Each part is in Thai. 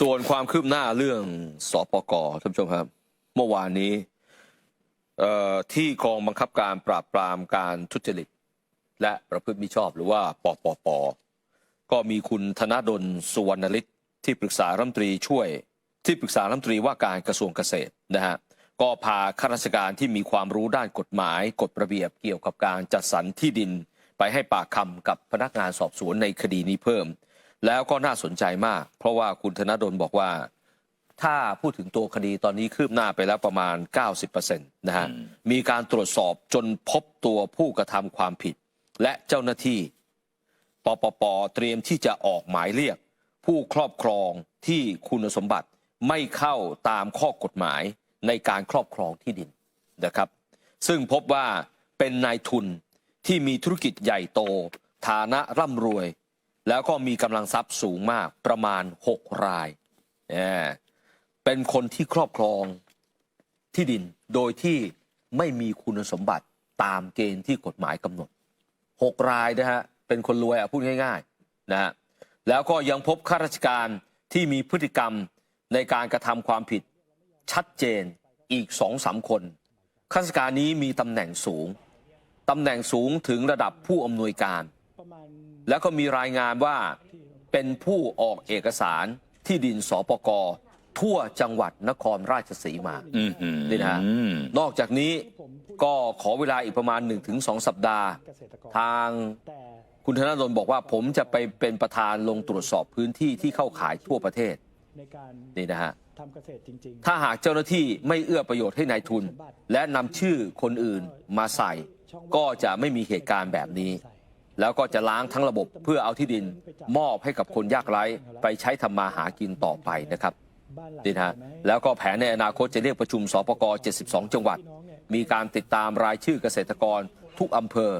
ส่วนความคืบหน้าเรื่องสปกท่านผู้ชมครับ เมื่อวานนี้ที่กองบังคับการปราบปรามการทุจริต และประพฤติมิชอบหรือว่าปปป ก็มีคุณธนดลสุวรรณฤทธิ์ที่ปรึกษารัฐมนตรีช่วย ที่ปรึกษารัฐมนตรีว่าการกระทรวงเกษตรนะฮะก็พาข้าราชการที่มีความรู้ด้านกฎหมาย กฎระเบียบเกี่ยวกับการจัดสรรที่ดิน ไปให้ปากคำกับพนักงานสอบสวนในคดีนี้เพิ่ม แล้วก็น่าสนใจมาก เพราะว่าคุณธนดลบอกว่า ถ้าพูดถึงตัวคดีตอนนี้คืบหน้าไปแล้วประมาณ 90%นะฮะมีการตรวจสอบจนพบตัวผู้กระทำความผิด และเจ้าหน้าที่ปปปเตรียมที่จะออกหมายเรียก ผู้ครอบครองที่คุณสมบัติไม่เข้าตามข้อกฎหมายในการครอบครองที่ดินนะครับ ซึ่งพบว่าเป็นนายทุนที่มีธุรกิจใหญ่โต ฐานะร่ำรวย แล้วก็มีกำลังทรัพย์สูงมากประมาณ 6 รายเป็นคนที่ครอบครองที่ดินโดยที่ไม่มีคุณสมบัติตามเกณฑ์ที่กฎหมายกำหนด 6 รายนะฮะเป็นคนรวยอะพูดง่ายๆนะฮะแล้วก็ยังพบข้าราชการที่มีพฤติกรรมในการกระทำความผิดชัดเจนอีกสองสามคนข้าราชการนี้มีตำแหน่งสูงตำแหน่งสูงถึงระดับผู้อำนวยการ แล้วก็มีรายงานว่าเป็นผู้ออกเอกสารที่ดินสปกทั่วจังหวัดนครราชสีมาอืมอืมนี่นะฮะอืมนอกจากนี้ก็ขอเวลาอีกประมาณ 1-2 สัปดาห์ ทางคุณธนาดลบอกว่าผมจะไปเป็นประธานลงตรวจสอบพื้นที่ที่เข้าขายทั่วประเทศในการนี่นะฮะทำเกษตรจริงถ้าหากเจ้าหน้าที่ไม่เอื้อประโยชน์ให้นายทุน และนำชื่อคนอื่นมาใส่ ก็จะไม่มีเหตุการณ์แบบนี้ แล้วก็จะล้างทั้งระบบเพื่อเอาที่ดินมอบให้กับคนยากไร้ไปใช้ทำมาหากินต่อไปนะครับๆบ้านหลังนี่นะฮะใหญ่ไหมแล้วก็แผนในอนาคตจะเรียกประชุมสปก72 จังหวัด มีการติดตามรายชื่อเกษตรกรทุกอำเภอ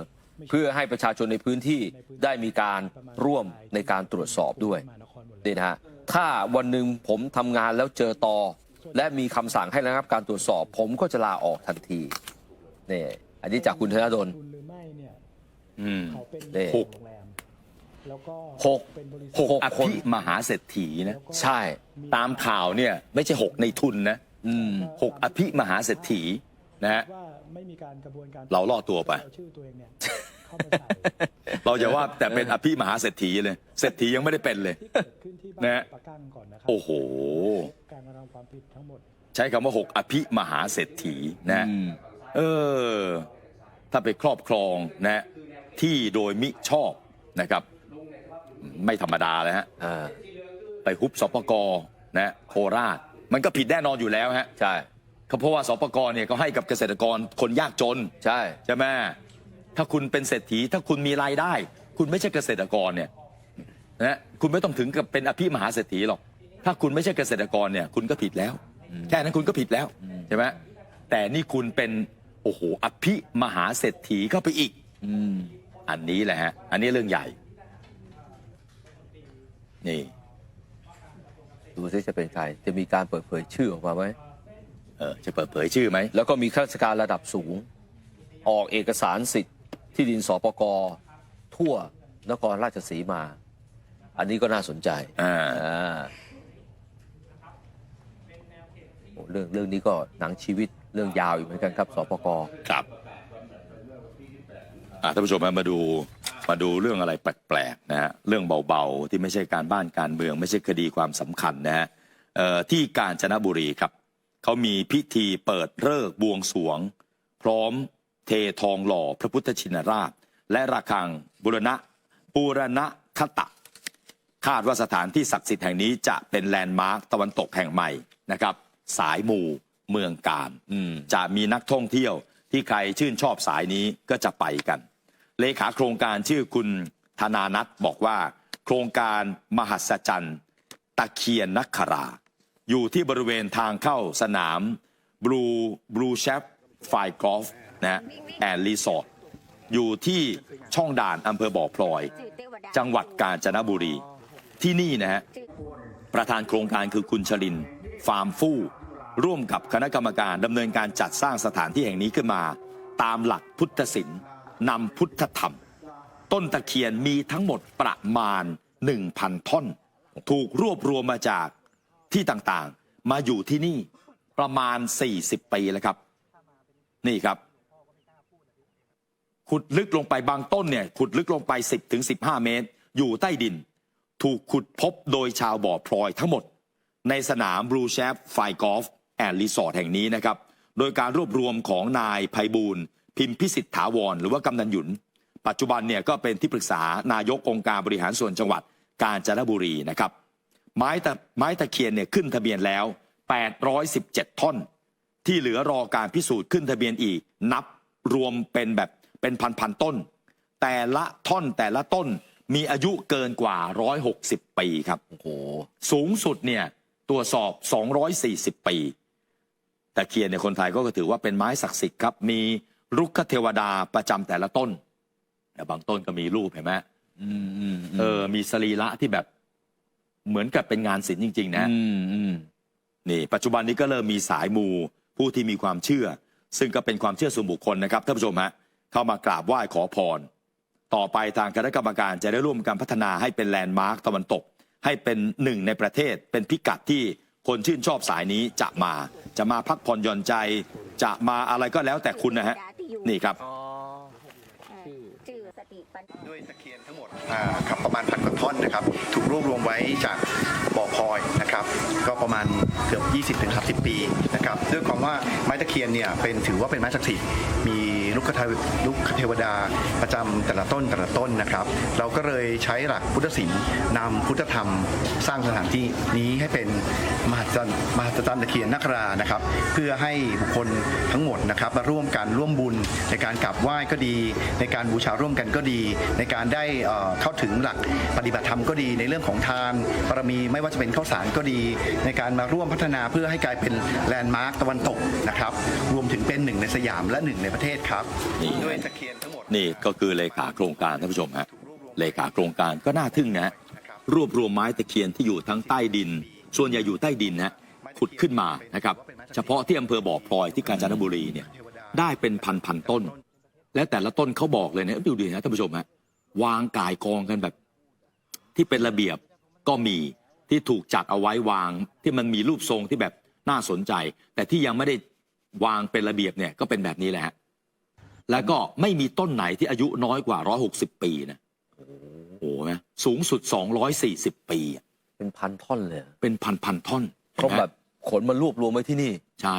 เพื่อให้ประชาชนในพื้นที่ได้มีการร่วมในการตรวจสอบด้วยมานครหมดเลยนี่นะฮะถ้าวันหนึ่งผมทำงานแล้วเจอตอและมีคำสั่งให้ระงับการตรวจสอบ ผมก็จะลาออกทันทีนี่อันนี้จากคุณธนดล อืมเขาเป็นนี่โรงแรมแล้วก็หก เป็นบริษัท หกหกอคน ภิมหาเศรษฐีนะ ใช่ ตามข่าวเนี่ยไม่ใช่หกในทุนนะอืม หกอภิมหาเศรษฐีนะฮะ ว่าไม่มีการกระบวนการเราล่อตัวไป เอาชื่อตัวเองเนี่ยเข้ามาใส่เราจะว่าแต่เป็นอภิมหาเศรษฐีเลย เศรษฐียังไม่ได้เป็นเลย ที่เกิดขึ้นที่บ้านะนฮะปะกั้งก่อนนะครัโอ้โห การกระทำความผิดทั้งหมด ใช้คำว่าหกอภิมหาเศรษฐีนะ อืม เออ ถ้าไปครอบครองนะ ที่โดยมิชอบนะครับ ไม่ธรรมดาเลยฮะอ่าไปฮุบสปกนะโคราช มันก็ผิดแน่นอนอยู่แล้วฮะใช่เพราะว่าสปกเนี่ยก็ให้กับเกษตรกรคนยากจน ใช่ ใช่ไหมถ้าคุณเป็นเศรษฐีถ้าคุณมีรายได้ คุณไม่ใช่เกษตรกรเนี่ยนะคุณไม่ต้องถึงกับเป็นอภิมหาเศรษฐีหรอก ถ้าคุณไม่ใช่เกษตรกรเนี่ยคุณก็ผิดแล้ว แค่นั้นคุณก็ผิดแล้วใช่ไหมแต่นี่คุณเป็นโอ้โหอภิมหาเศรษฐีเข้าไปอีก อืม อันนี้แหละฮะ อันนี้เรื่องใหญ่ นี่ดูซิจะเป็นใคร จะมีการเปิดเผยชื่อออกมาไหมเออจะเปิดเผยชื่อไหม แล้วก็มีข้าราชการระดับสูง ออกเอกสารสิทธิ์ที่ดินสปกทั่วนครราชสีมา อันนี้ก็น่าสนใจอ่าอ่าโอ้เรื่องเรื่องนี้ก็หนังชีวิตเรื่องยาวอยู่เหมือนกันครับสปกครับอะ ท่านผู้ชมมาดูมาดูเรื่องอะไรแปลกๆนะฮะเรื่องเบาๆที่ไม่ใช่การบ้านการเมือง ไม่ใช่คดีความสำคัญนะฮะที่กาญจนบุรีครับเขามีพิธีเปิดเลิกบวงสรวง พร้อมเททองหล่อพระพุทธชินราช และระฆังบุรณะปูรณะคตะ คาดว่าสถานที่ศักดิ์สิทธิ์แห่งนี้จะเป็นแลนด์มาร์คตะวันตกแห่งใหม่นะครับ สายมูเมืองการจะมีนักท่องเที่ยวที่ใครชื่นชอบสายนี้ก็จะไปกัน เลขาโครงการชื่อคุณธนานัทบอกว่า โครงการมหัศจรรย์ ตะเคียนนักครา อยู่ที่บริเวณทางเข้าสนามบลูบลูเชฟไฟกอล์ฟนะแอนรีสอร์ทอยู่ที่ช่องด่านอำเภอบ่อพลอย จังหวัดกาญจนบุรี ที่นี่นะฮะประธานโครงการคือคุณชลิน ฟาร์มฟู่ร่วมกับคณะกรรมการดำเนินการจัดสร้างสถานที่แห่งนี้ขึ้นมา ตามหลักพุทธศิลป์ นำพุทธธรรม ต้นตะเคียนมีทั้งหมดประมาณ 1,000 ท่อน ถูกรวบรวมมาจากที่ต่างๆ มาอยู่ที่นี่ประมาณ 40 ปีแล้วครับ นี่ครับ ขุดลึกลงไปบางต้นเนี่ย ขุดลึกลงไป 10ถึง15 เมตร อยู่ใต้ดิน ถูกขุดพบโดยชาวบ่อพลอยทั้งหมด ในสนามบลูเชฟไฟกอล์ฟแอนด์รีสอร์ทแห่งนี้นะครับ โดยการรวบรวมของนายไพบูล พิมพิสิทธิ์ถาวรหรือว่ากำนันหยุน ปัจจุบันเนี่ยก็เป็นที่ปรึกษานายกองค์การบริหารส่วนจังหวัดกาญจนบุรีนะครับ ไม้ตะไม้ตะเคียนเนี่ยขึ้นทะเบียนแล้ว 817 ท่อน ที่เหลือรอการพิสูจน์ขึ้นทะเบียนอีก นับรวมเป็นแบบเป็นพันๆต้น แต่ละท่อนแต่ละต้นมีอายุเกินกว่า 160 ปีครับโอ้โหสูงสุดเนี่ยตรวจสอบ 240 ปีตะเคียนเนี่ยคนไทยก็ถือว่าเป็นไม้ศักดิ์สิทธิ์ครับ มี รุกขเทวดาประจำแต่ละต้นแต่บางต้นก็มีรูปเห็นไหมอืมอืมเออ มีสรีระที่แบบเหมือนกับเป็นงานศิลป์จริง ๆ นะอืมอืมนี่ ปัจจุบันนี้ก็เริ่มมีสายมูผู้ที่มีความเชื่อ ซึ่งก็เป็นความเชื่อส่วนบุคคลนะครับท่านผู้ชมฮะเข้ามากราบไหว้ขอพร ต่อไปทางคณะกรรมการจะได้ร่วมกันพัฒนาให้เป็นแลนด์มาร์คตะวันตก ให้เป็นหนึ่งในประเทศ เป็นพิกัดที่คนชื่นชอบสายนี้จะมา จะมาพักผ่อนหย่อนใจ จะมาอะไรก็แล้วแต่คุณนะฮะ นี่ครับชื่อสติปัญญาด้วยตะเคียนทั้งหมดอ่าครับประมาณพันกว่าท่อนนะครับ ถูกรวบรวมไว้จากบ่อพลอยนะครับ ก็ประมาณเกือบ 20-30 ปีนะครับด้วยความว่าไม้ตะเคียนเนี่ยเป็นถือว่าเป็นไม้ศักดิ์สิทธิ์มี ลูกคเทวลูกคเทวดาประจำแต่ละต้นแต่ละต้นนะครับ เราก็เลยใช้หลักพุทธศิลป์นำพุทธธรรมสร้างสถานที่นี้ให้เป็นมหัศจรรย์มหัศจรรย์ตะเคียนนักรานะครับ เพื่อให้บุคคลทั้งหมดนะครับมาร่วมกันร่วมบุญในการกราบไหว้ก็ดี ในการบูชาร่วมกันก็ดี ในการได้เอ่อเข้าถึงหลักปฏิบัติธรรมก็ดีในเรื่องของทานบารมีไม่ว่าจะเป็นข้าวสารก็ดี ในการมาร่วมพัฒนาเพื่อให้กลายเป็นแลนด์มาร์คตะวันตกนะครับรวมถึงเป็นหนึ่งในสยามและหนึ่งในประเทศครับนี่ด้วยตะเคียนทั้งหมดนี่ก็คือเลขาโครงการท่านผู้ชมฮะเลขาโครงการก็น่าทึ่งนะฮะรวบรวมไม้ตะเคียนที่อยู่ทั้งใต้ดิน ส่วนใหญ่อยู่ใต้ดินนะฮะขุดขึ้นมานะครับ เฉพาะที่อำเภอบ่อพลอยที่กาญจนบุรีเนี่ยได้เป็นพันพันๆต้น และแต่ละต้นเขาบอกเลยนะดูดีนะท่านผู้ชมฮะวางก่ายกองกันแบบ ที่เป็นระเบียบก็มีที่ถูกจัดเอาไว้วาง ที่มันมีรูปทรงที่แบบน่าสนใจ แต่ที่ยังไม่ได้วางเป็นระเบียบเนี่ยก็เป็นแบบนี้แหละฮะ แล้วก็ไม่มีต้นไหนที่อายุน้อยกว่า 160 ปีนะโอ้โหนะสูงสุด 240 ปีอะเป็นพันท่อนเลยอะเป็นพันพันๆท่อนเขาห็นไหมแบบขนมารวบรวมไว้ที่นี่ ใช่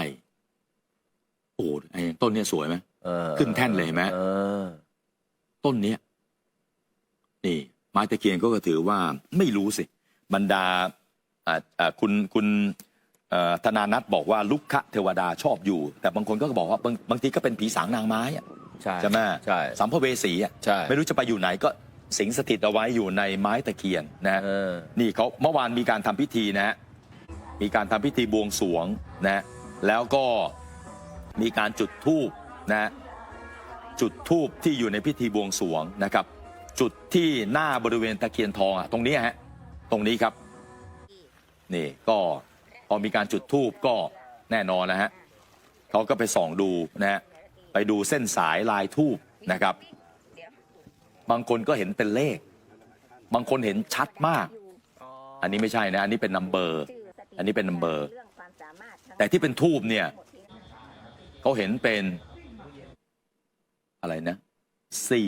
โอ้โหไอ้ต้นเนี้ยสวยไหม เออขึ้นแท่นเลยเห็นไหม เออ ต้นเนี้ยนี่ ไม้ตะเคียนก็ถือว่าไม่รู้สิ บรรดาอ่าอ่าคุณคุณเอ่อธนานัทบอกว่าลุกคะเทวดาชอบอยู่ แต่บางคนก็บอกว่าบางบางทีก็เป็นผีสางนางไม้อะ ใช่ใช่ไหมใช่สัมภเวสีอะใช่ ไม่รู้จะไปอยู่ไหนก็สิงสถิตเอาไว้อยู่ในไม้ตะเคียนนะฮะเออ นี่เขาเมื่อวานมีการทำพิธีนะฮะมีการทำพิธีบวงสรวงนะฮะแล้วก็มีการจุดธูปนะฮะจุดธูปที่อยู่ในพิธีบวงสรวงนะครับ จุดที่หน้าบริเวณตะเคียนทองอะตรงนี้ฮะตรงนี้ครับ นี่ก็พอมีการจุดธูปก็แน่นอนนะฮะเขาก็ไปส่องดูนะฮะ ไปดูเส้นสายลายทูบนะครับ บางคนก็เห็นเป็นเลข บางคนเห็นชัดมาก อันนี้ไม่ใช่นะ อันนี้เป็นนัมเบอร์ อันนี้เป็น number แต่ที่เป็นทูบเนี่ยเขาเห็นเป็นอะไรนะ 408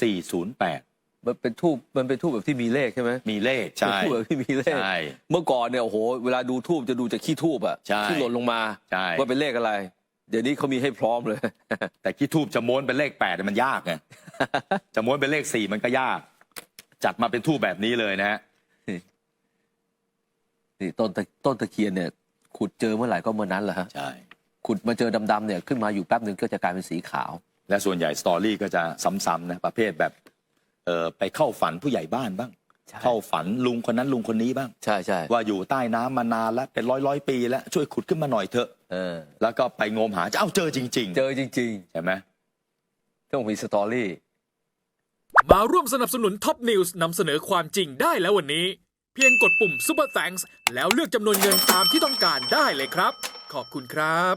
408 มันเป็นทูบมันเป็นทูบแบบที่มีเลขใช่ไหมมีเลขใช่เป็นทูบแบบที่มีเลข ใช่ เมื่อก่อนเนี่ยโอ้โหเวลาดูทูบจะดูจากขี้ทูบอะใช่ที่หล่นลงมาใช่ ว่าเป็นเลขอะไร เดี๋ยวนี้เขามีให้พร้อมเลย แต่ขี้ทูบจะม้วนเป็นเลขแปดเนี่ยมันยากไง จะม้วนเป็นเลขสี่มันก็ยาก จัดมาเป็นทูบแบบนี้เลยนะฮะนี่ต้นตะต้นตะเคียนเนี่ย ขุดเจอเมื่อไหร่ก็เมื่อนั้นแหละฮะใช่ ขุดมาเจอดำๆเนี่ยขึ้นมาอยู่แป๊บหนึ่งก็จะกลายเป็นสีขาว และส่วนใหญ่สตอรี่ก็จะซ้ำๆนะประเภทแบบ เออไปเข้าฝันผู้ใหญ่บ้านบ้าง ใช่เข้าฝันลุงคนนั้นลุงคนนี้บ้าง ใช่ใช่ว่าอยู่ใต้น้ำมานานแล้วเป็นร้อยร้อยๆปีแล้วช่วยขุดขึ้นมาหน่อยเถอะ เออแล้วก็ไปงมหาจะเอ้าเจอจริงเจอจริง ๆ ใช่ไหม ๆ ต้องมีสตอรี่ มาร่วมสนับสนุนท็อปนิวส์นำเสนอความจริงได้แล้ววันนี้ เพียงกดปุ่ม Super Thanks แล้วเลือกจำนวนเงินตามที่ต้องการได้เลยครับ ขอบคุณครับ